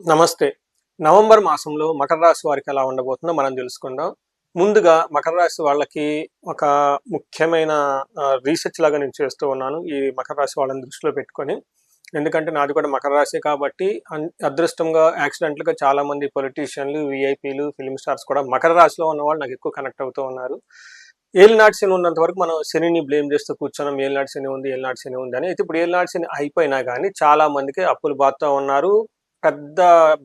నమస్తే. నవంబర్ మాసంలో మకర రాశి వారికి ఎలా ఉండబోతుందో మనం తెలుసుకుందాం. ముందుగా మకర రాశి వాళ్ళకి ఒక ముఖ్యమైన రీసెర్చ్ లాగా నేను చేస్తూ ఉన్నాను ఈ మకర రాశి వాళ్ళని దృష్టిలో పెట్టుకొని. ఎందుకంటే నాది కూడా మకర రాశి కాబట్టి అన్- అదృష్టంగా యాక్సిడెంట్లుగా చాలా మంది పొలిటీషియన్లు విఐపీలు ఫిల్మ్ స్టార్స్ కూడా మకర రాశిలో ఉన్న వాళ్ళు నాకు ఎక్కువ కనెక్ట్ అవుతూ ఉన్నారు. ఏలినాటి శని ఉన్నంత వరకు మనం శనిని బ్లేమ్ చేస్తూ కూర్చున్నాం. ఏలినాటి శని ఉంది ఏలినాటి శని ఉంది అని. అయితే ఇప్పుడు ఏలినాటి శని అయిపోయినా కానీ చాలా మందికి అప్పులు బాధతో ఉన్నారు. పెద్ద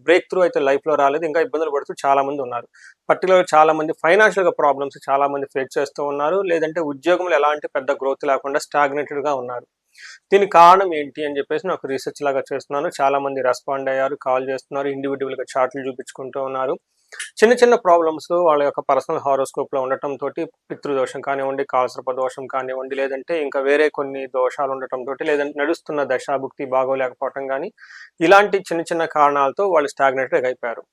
బ్రేక్ త్రూ అయితే లైఫ్లో రాలేదు. ఇంకా ఇబ్బందులు పడుతూ చాలా మంది ఉన్నారు. పర్టికులర్ చాలా మంది ఫైనాన్షియల్గా ప్రాబ్లమ్స్ చాలా మంది ఫేస్ చేస్తూ ఉన్నారు. లేదంటే ఉద్యోగంలో ఎలాంటి పెద్ద గ్రోత్ లేకుండా స్టాగ్నేటెడ్గా ఉన్నారు. దీనికి కారణం ఏంటి అని చెప్పేసి నాకు రీసెర్చ్ లాగా చేస్తున్నాను. చాలా మంది రెస్పాండ్ అయ్యారు కాల్ చేస్తున్నారు ఇండివిజువల్గా చార్ట్లు చూపించుకుంటూ ఉన్నారు. చిన్న చిన్న ప్రాబ్లమ్స్ వాళ్ళ యొక్క పర్సనల్ హారోస్కోప్లో ఉండటం తోటి పితృదోషం కానివ్వండి కాలసర్ప దోషం కానివ్వండి లేదంటే ఇంకా వేరే కొన్ని దోషాలు ఉండటం తోటి లేదంటే నడుస్తున్న దశాభుక్తి బాగోలేకపోవటం కానీ ఇలాంటి చిన్న చిన్న కారణాలతో వాళ్ళు స్టాగ్నేటెడ్ అయిపోయారు.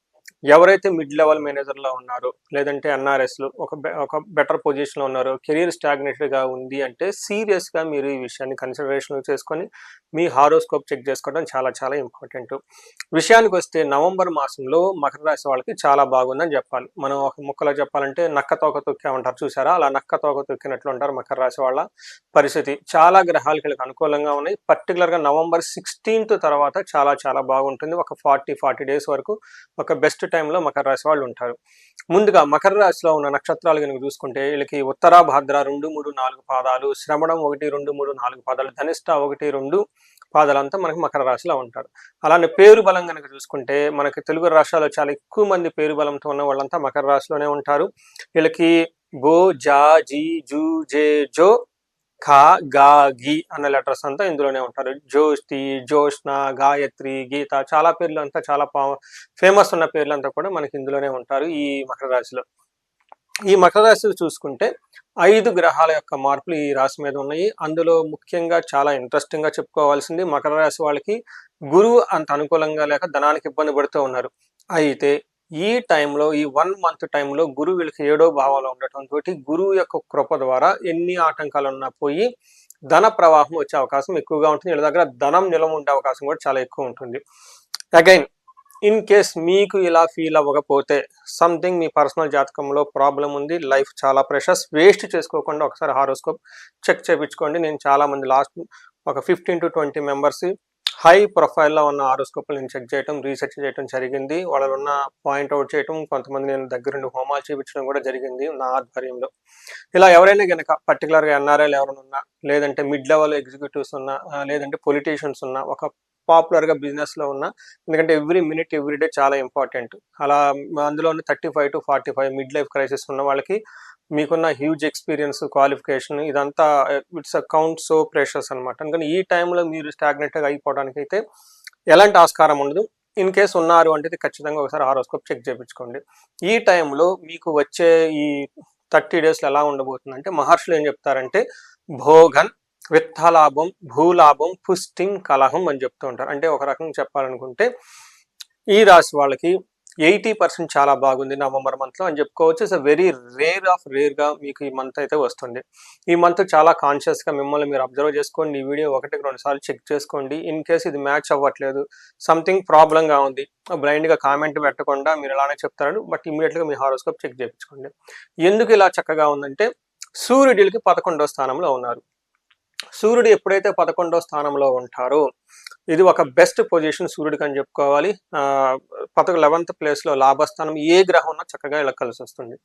ఎవరైతే మిడ్ లెవెల్ మేనేజర్లో ఉన్నారో లేదంటే ఎన్ఆర్ఎస్లు ఒక ఒక బెటర్ పొజిషన్లో ఉన్నారో కెరీర్ స్టాగ్నేటెడ్గా ఉంది అంటే సీరియస్గా మీరు ఈ విషయాన్ని కన్సిడరేషన్ చేసుకొని మీ హారోస్కోప్ చెక్ చేసుకోవడం చాలా చాలా ఇంపార్టెంట్ విషయానికి వస్తే నవంబర్ మాసంలో మకర రాశి వాళ్ళకి చాలా బాగుందని చెప్పాలి. మనం ఒక ముక్కలో చెప్పాలంటే నక్క తోక తొక్కామంటారు చూసారా? అలా నక్క తోక తొక్కినట్లు ఉంటారు మకర రాశి వాళ్ళ పరిస్థితి. చాలా గ్రహాలు వీళ్ళకి అనుకూలంగా ఉన్నాయి. పర్టికులర్గా నవంబర్ సిక్స్టీన్త్ తర్వాత చాలా చాలా బాగుంటుంది. ఒక ఫార్టీ ఫార్టీ డేస్ వరకు ఒక బెస్ట్ టైంలో మకర రాశి వాళ్ళు ఉంటారు. ముందుగా మకర రాశిలో ఉన్న నక్షత్రాలు కనుక చూసుకుంటే వీళ్ళకి ఉత్తరా భాద్ర రెండు మూడు నాలుగు పాదాలు శ్రవణం ఒకటి రెండు మూడు నాలుగు పాదాలు ధనిష్ట ఒకటి రెండు పాదాలంతా మనకి మకర రాశిలో ఉంటారు. అలానే పేరు బలం కనుక చూసుకుంటే మనకి తెలుగు రాష్ట్రాల్లో చాలా ఎక్కువ మంది పేరు బలంతో ఉన్న వాళ్ళంతా మకర రాశిలోనే ఉంటారు. వీళ్ళకి బో జా జీ జూ జే జో ఖా గా గి అన్న లెటర్స్ అంతా ఇందులోనే ఉంటారు. జ్యోష్తి జ్యోష్ణ గాయత్రి గీత చాలా పేర్లు అంతా చాలా ఫేమస్ ఉన్న పేర్లు అంతా కూడా మనకి ఇందులోనే ఉంటారు ఈ మకర రాశిలో. ఈ మకర రాశి చూసుకుంటే ఐదు గ్రహాల యొక్క మార్పులు ఈ రాశి మీద ఉన్నాయి. అందులో ముఖ్యంగా చాలా ఇంట్రెస్టింగ్గా చెప్పుకోవాల్సింది మకర రాశి వాళ్ళకి గురువు అంత అనుకూలంగా లేక ధనానికి ఇబ్బంది పడుతూ ఉన్నారు. అయితే ఈ టైంలో ఈ వన్ మంత్ టైంలో గురువు వీళ్ళకి ఏడో భావంలో ఉండటం తోటి గురువు యొక్క కృప ద్వారా ఎన్ని ఆటంకాలు ఉన్నా పోయి ధన ప్రవాహం వచ్చే అవకాశం ఎక్కువగా ఉంటుంది. వీళ్ళ దగ్గర ధనం నిలవ ఉండే అవకాశం కూడా చాలా ఎక్కువ ఉంటుంది. అగైన్ ఇన్ కేస్ మీకు ఇలా ఫీల్ అవ్వకపోతే సంథింగ్ మీ పర్సనల్ జాతకంలో ప్రాబ్లం ఉంది లైఫ్ చాలా ప్రెషర్స్ వేస్ట్ చేసుకోకుండా ఒకసారి హారోస్కోప్ చెక్ చేయించుకోండి నేను చాలా మంది లాస్ట్ ఒక fifteen to twenty members high ప్రొఫైల్లో ఉన్న హారోస్కోప్ నేను చెక్ చేయడం రీసెర్చ్ చేయడం జరిగింది. వాళ్ళలో ఉన్న పాయింట్ అవుట్ చేయడం కొంతమంది నేను దగ్గరుండి హోమాలు చేయించడం కూడా జరిగింది నా ఆధ్వర్యంలో. ఇలా ఎవరైనా కనుక పర్టికులర్గా ఎన్ఆర్ఐలు ఎవరైనా ఉన్నా లేదంటే మిడ్ లెవెల్ ఎగ్జిక్యూటివ్స్ ఉన్నా లేదంటే పొలిటీషియన్స్ ఉన్నా ఒక పాపులర్గా బిజినెస్లో ఉన్నా ఎందుకంటే ఎవ్రీ మినిట్ ఎవ్రీ డే చాలా ఇంపార్టెంట్. అలా అందులో thirty five to forty five mid life crisis ఉన్న వాళ్ళకి మీకున్న హ్యూజ్ ఎక్స్పీరియన్స్ క్వాలిఫికేషన్ ఇదంతా ఇట్స్ అకౌంట్ సో ప్రెషర్స్ అనమాట అందుకని ఈ టైంలో మీరు స్టాగ్నెట్గా అయిపోవడానికి అయితే ఎలాంటి ఆస్కారం ఉండదు. ఇన్ కేస్ ఉన్నారు అంటే ఖచ్చితంగా ఒకసారి హారోస్కోప్ చెక్ చేయించుకోండి. ఈ టైంలో మీకు వచ్చే ఈ థర్టీ డేస్లో ఎలా ఉండబోతుందంటే మహర్షులు ఏం చెప్తారంటే భోగన్ విత్తలాభం భూలాభం పుష్టిం కలహం అని చెప్తూ ఉంటారు. అంటే ఒక రకంగా చెప్పాలనుకుంటే ఈ రాశి వాళ్ళకి ఎయిటీ పర్సెంట్ చాలా బాగుంది నవంబర్ మంత్లో అని చెప్పుకోవచ్చు. ఇట్స్ వెరీ రేర్ ఆఫ్ రేర్గా మీకు ఈ మంత్ అయితే వస్తుంది. ఈ మంత్ చాలా కాన్షియస్గా మిమ్మల్ని మీరు అబ్జర్వ్ చేసుకోండి. ఈ వీడియో ఒకటికి రెండు సార్లు చెక్ చేసుకోండి. ఇన్ కేస్ ఇది మ్యాచ్ అవ్వట్లేదు సంథింగ్ ప్రాబ్లంగా ఉంది బ్లైండ్గా కామెంట్ పెట్టకుండా మీరు ఇలానే చెప్తారు బట్ ఇమీడియట్గా మీ హారోస్కోప్ చెక్ చేయించుకోండి. ఎందుకు ఇలా చక్కగా ఉందంటే సూర్యుడికి పదకొండో స్థానంలో ఉన్నారు. సూర్యుడు ఎప్పుడైతే పదకొండో స్థానంలో ఉంటారో ఇది ఒక బెస్ట్ పొజిషన్ సూర్యుడికి అని చెప్పుకోవాలి. ఆ, పదకొ లెవెంత్ ప్లేస్లో లాభస్థానం ఏ గ్రహం ఉన్నా చక్కగా ఇలా కలిసి వస్తుంది.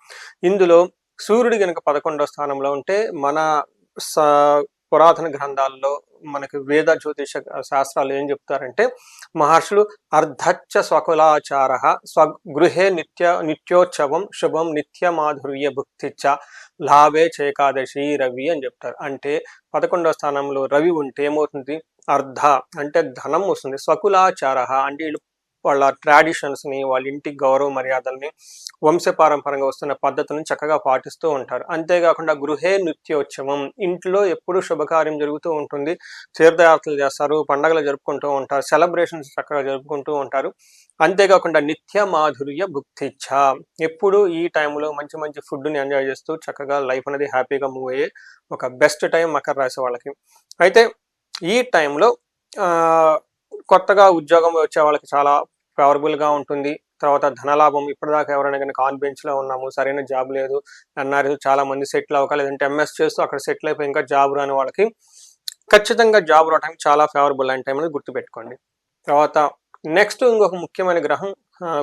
ఇందులో సూర్యుడు కనుక పదకొండో స్థానంలో ఉంటే మన స- పురాతన గ్రంథాల్లో మనకి వేద జ్యోతిష శాస్త్రాలు ఏం చెప్తారంటే మహర్షులు అర్ధచ్చ స్వకులాచార స్వగృహే నిత్య నిత్యోత్సవం శుభం నిత్య మాధుర్య భుక్తిచ్చ లాభే చేకాదశి రవి అని చెప్తారు. అంటే పదకొండవ స్థానంలో రవి ఉంటే ఏమవుతుంది? అర్ధ అంటే ధనం వస్తుంది. స్వకులాచార అంటే వీళ్ళు వాళ్ళ ట్రాడిషన్స్ని వాళ్ళ ఇంటి గౌరవ మర్యాదల్ని వంశపారంపరంగా వస్తున్న పద్ధతులను చక్కగా పాటిస్తూ ఉంటారు. అంతేకాకుండా గృహే నృత్యోత్సవం. ఇంట్లో ఎప్పుడు శుభకార్యం జరుగుతూ ఉంటుంది. తీర్థయాత్రలు చేస్తారు పండగలు జరుపుకుంటూ ఉంటారు సెలబ్రేషన్స్ చక్కగా జరుపుకుంటూ ఉంటారు. అంతేకాకుండా నిత్య మాధుర్య భుక్తిచ్ఛ. ఎప్పుడు ఈ టైంలో మంచి మంచి ఫుడ్ని ఎంజాయ్ చేస్తూ చక్కగా లైఫ్ అనేది హ్యాపీగా మూవ్ అయ్యే ఒక బెస్ట్ టైం మకర రాశి వాళ్ళకి. అయితే ఈ టైంలో కొత్తగా ఉద్యోగం వచ్చే వాళ్ళకి చాలా ఫేవరబుల్గా ఉంటుంది. తర్వాత ధనలాభం ఇప్పటిదాకా ఎవరైనా కానీ కాన్ బెంచ్లో ఉన్నాము సరైన జాబ్ లేదు అన్నారు చాలా మంది సెటిల్ అవ్వక లేదంటే ఎంఎస్ చేస్తూ అక్కడ సెటిల్ అయిపోయి ఇంకా జాబ్ రాని వాళ్ళకి ఖచ్చితంగా జాబ్ రావడానికి చాలా ఫేవరబుల్ అయిన టైం అనేది గుర్తుపెట్టుకోండి. తర్వాత నెక్స్ట్ ఇంకొక ముఖ్యమైన గ్రహం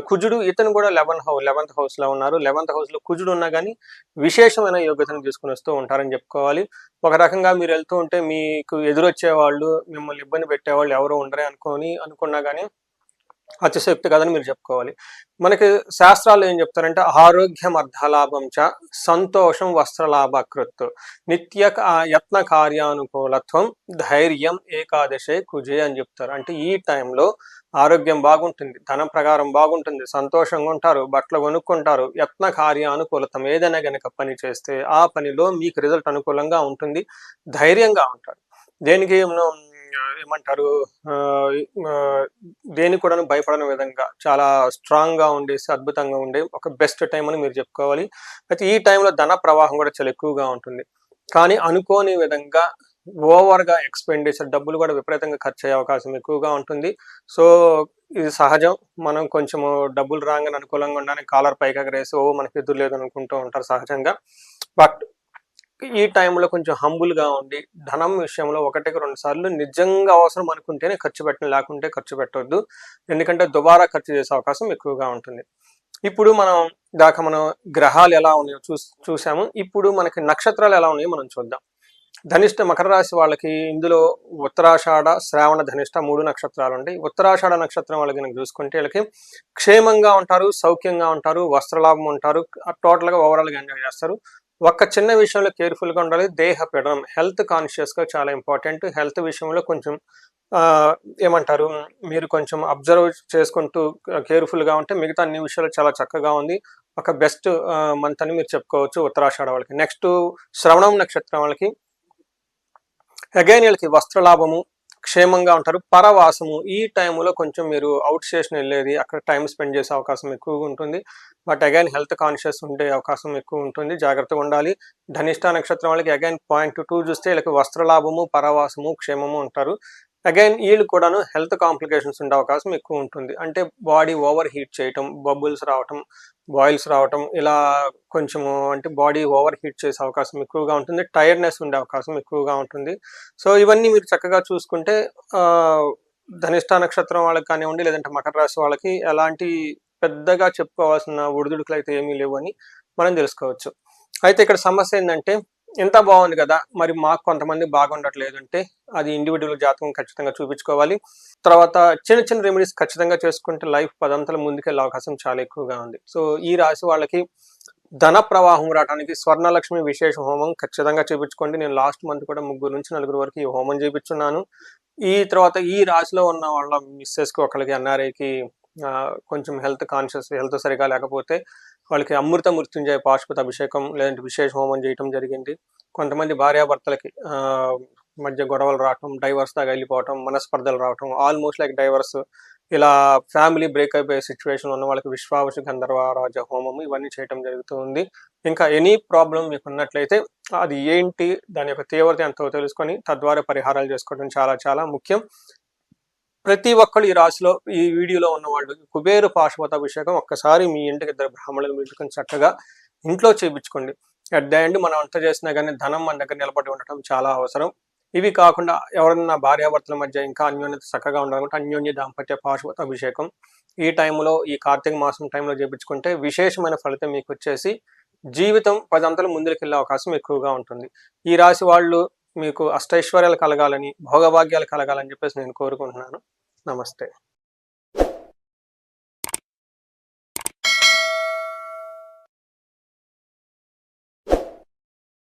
కుజుడు ఇతను కూడా లెవెన్ హౌస్ లెవెన్త్ హౌస్లో ఉన్నారు. లెవెన్త్ హౌస్లో కుజుడు ఉన్నా కానీ విశేషమైన యోగ్యతను తీసుకుని వస్తూ ఉంటారని చెప్పుకోవాలి. ఒక రకంగా మీరు వెళ్తూ ఉంటే మీకు ఎదురొచ్చే వాళ్ళు మిమ్మల్ని ఇబ్బంది పెట్టేవాళ్ళు ఎవరు ఉండరే అనుకొని అనుకున్నా కానీ అతిశక్తి కాదని మీరు చెప్పుకోవాలి. మనకి శాస్త్రాలు ఏం చెప్తారంటే ఆరోగ్యం అర్ధలాభం చ సంతోషం వస్త్రలాభకృత్. నిత్య యత్న కార్యానుకూలత్వం ధైర్యం ఏకాదశే కుజే అని చెప్తారు. అంటే ఈ టైంలో ఆరోగ్యం బాగుంటుంది ధనం ప్రకారం బాగుంటుంది సంతోషంగా ఉంటారు బట్టలు కొనుక్కుంటారు యత్న కార్యానుకూలతం ఏదైనా గనక పని చేస్తే ఆ పనిలో మీకు రిజల్ట్ అనుకూలంగా ఉంటుంది ధైర్యంగా ఉంటారు. దేనికి మనం ఏమంటారు ఆ, దేనికి కూడా భయపడని విధంగా చాలా స్ట్రాంగ్గా ఉండేసి అద్భుతంగా ఉండే ఒక బెస్ట్ టైం అని మీరు చెప్పుకోవాలి. అయితే ఈ టైంలో ధన ప్రవాహం కూడా చాలా ఎక్కువగా ఉంటుంది. కానీ అనుకోని విధంగా ఓవర్గా ఎక్స్పెండిచర్ డబ్బులు కూడా విపరీతంగా ఖర్చు అయ్యే అవకాశం ఎక్కువగా ఉంటుంది. సో ఇది సహజం. మనం కొంచెము డబ్బులు రాగానే అనుకూలంగా ఉండడానికి కాలర్ పైకి ఎగరేసి ఓ మనకి ఎదురు లేదు అనుకుంటూ ఉంటారు సహజంగా. బట్ ఈ టైంలో కొంచెం హంబుల్గా గా ఉండి ధనం విషయంలో ఒకటికి రెండు సార్లు నిజంగా అవసరం అనుకుంటేనే ఖర్చు పెట్టడం లేకుంటే ఖర్చు పెట్టవద్దు ఎందుకంటే దుబారా ఖర్చు చేసే అవకాశం ఎక్కువగా ఉంటుంది. ఇప్పుడు మనం దాకా మనం గ్రహాలు ఎలా ఉన్నాయో చూ చూసాము ఇప్పుడు మనకి నక్షత్రాలు ఎలా ఉన్నాయో మనం చూద్దాం. ధనిష్ట మకర రాశి వాళ్ళకి ఇందులో ఉత్తరాషాఢ శ్రావణ ధనిష్ట మూడు నక్షత్రాలు ఉంటాయి. ఉత్తరాషాఢ నక్షత్రం వాళ్ళకి కనుక చూసుకుంటే వీళ్ళకి క్షేమంగా ఉంటారు సౌఖ్యంగా ఉంటారు వస్త్రలాభం ఉంటారు టోటల్గా ఓవరాల్గా ఎంజాయ్ చేస్తారు. ఒక్క చిన్న విషయంలో కేర్ఫుల్గా ఉండాలి. దేహ పీడనం హెల్త్ కాన్షియస్గా చాలా ఇంపార్టెంట్. హెల్త్ విషయంలో కొంచెం ఏమంటారు మీరు కొంచెం అబ్జర్వ్ చేసుకుంటూ కేర్ఫుల్గా ఉంటే మిగతా అన్ని విషయాలు చాలా చక్కగా ఉంది. ఒక బెస్ట్ మంత్ అని మీరు చెప్పుకోవచ్చు ఉత్తరాషాఢ వాళ్ళకి. నెక్స్ట్ శ్రవణం నక్షత్రం వాళ్ళకి. అగైన్ వీళ్ళకి వస్త్రలాభము క్షేమంగా ఉంటారు. పరవాసము ఈ టైంలో కొంచెం మీరు అవుట్ స్టేషన్ వెళ్ళేది అక్కడ టైం స్పెండ్ చేసే అవకాశం ఎక్కువగా ఉంటుంది. బట్ అగైన్ హెల్త్ కాన్షియస్ ఉండే అవకాశం ఎక్కువ ఉంటుంది. జాగ్రత్తగా ఉండాలి. ధనిష్ట నక్షత్రం వాళ్ళకి అగైన్ పాయింట్ టూ చూస్తే వీళ్ళకి వస్త్రలాభము పరవాసము క్షేమము ఉంటారు. అగైన్ వీళ్ళు కూడాను హెల్త్ కాంప్లికేషన్స్ ఉండే అవకాశం ఎక్కువ ఉంటుంది. అంటే బాడీ ఓవర్ హీట్ చేయటం బబుల్స్ రావటం బాయిల్స్ రావటం ఇలా కొంచెము అంటే బాడీ ఓవర్ హీట్ చేసే అవకాశం ఎక్కువగా ఉంటుంది. టైర్డ్నెస్ ఉండే అవకాశం ఎక్కువగా ఉంటుంది. సో ఇవన్నీ మీరు చక్కగా చూసుకుంటే ధనిష్ట నక్షత్రం వాళ్ళకి కానివ్వండి లేదంటే మకర రాశి వాళ్ళకి ఎలాంటి పెద్దగా చెప్పుకోవాల్సిన ఒడిదుడుకులు అయితే ఏమీ లేవు అని మనం తెలుసుకోవచ్చు. అయితే ఇక్కడ సమస్య ఏంటంటే ఎంత బాగుంది కదా మరి మాకు కొంతమంది బాగుండట్లేదు అంటే అది ఇండివిజువల్ జాతకం ఖచ్చితంగా చూపించుకోవాలి. తర్వాత చిన్న చిన్న రెమెడీస్ ఖచ్చితంగా చేసుకుంటే లైఫ్ పదంతల ముందుకెళ్ళే అవకాశం చాలా ఎక్కువగా ఉంది. సో ఈ రాశి వాళ్ళకి ధన ప్రవాహం రావడానికి స్వర్ణలక్ష్మి విశేష హోమం ఖచ్చితంగా చేయించుకోండి నేను లాస్ట్ మంత్ కూడా ముగ్గురు నుంచి నలుగురు వరకు ఈ హోమం చేయించున్నాను ఈ తర్వాత ఈ రాశిలో ఉన్న వాళ్ళ మిస్సెస్కి ఒకరికి ఎన్ఆర్ఐకి కొంచెం హెల్త్ కాన్షియస్ హెల్త్ సరిగా లేకపోతే వాళ్ళకి అమృత మృత్యుంజయ పాశుపత అభిషేకం లేదంటే విశేష హోమం చేయటం జరిగింది. కొంతమంది భార్యాభర్తలకి మధ్య గొడవలు రావటం డైవర్స్ దాకా వెళ్ళిపోవటం మనస్పర్ధలు రావటం ఆల్మోస్ట్ లైక్ డైవర్స్ ఇలా ఫ్యామిలీ బ్రేక్ అయిపోయే సిచ్యువేషన్ ఉన్న వాళ్ళకి విశ్వావశ గంధర్వరాజ హోమం ఇవన్నీ చేయటం జరుగుతుంది ఇంకా ఎనీ ప్రాబ్లం మీకు ఉన్నట్లయితే అది ఏంటి దాని యొక్క తీవ్రత ఎంతో తెలుసుకొని తద్వారా పరిహారాలు చేసుకోవడం చాలా చాలా ముఖ్యం. ప్రతి ఒక్కరు ఈ రాశిలో ఈ వీడియోలో ఉన్న వాళ్ళు కుబేరు పాశుపత అభిషేకం ఒక్కసారి మీ ఇంటికి ఇద్దరు బ్రాహ్మణులు పిలుచుకొని చక్కగా ఇంట్లో చేయించుకోండి అట్ ద ఎండ్ మనం వంట చేసినా కానీ ధనం మన దగ్గర నిలబడి ఉండటం చాలా అవసరం. ఇవి కాకుండా ఎవరన్నా భార్యాభర్తల మధ్య ఇంకా అన్యోన్యత చక్కగా ఉండాలంటే అన్యోన్య దాంపత్య పాశుపత అభిషేకం ఈ టైంలో ఈ కార్తీక మాసం టైంలో చేయించుకుంటే విశేషమైన ఫలితం మీకు వచ్చేసి జీవితం పదంతలు ముందుకెళ్ళే అవకాశం ఎక్కువగా ఉంటుంది. ఈ రాశి వాళ్ళు మీకు అష్టైశ్వర్యాలు కలగాలని భోగభాగ్యాలు కలగాలని చెప్పేసి నేను కోరుకుంటున్నాను. నమస్తే.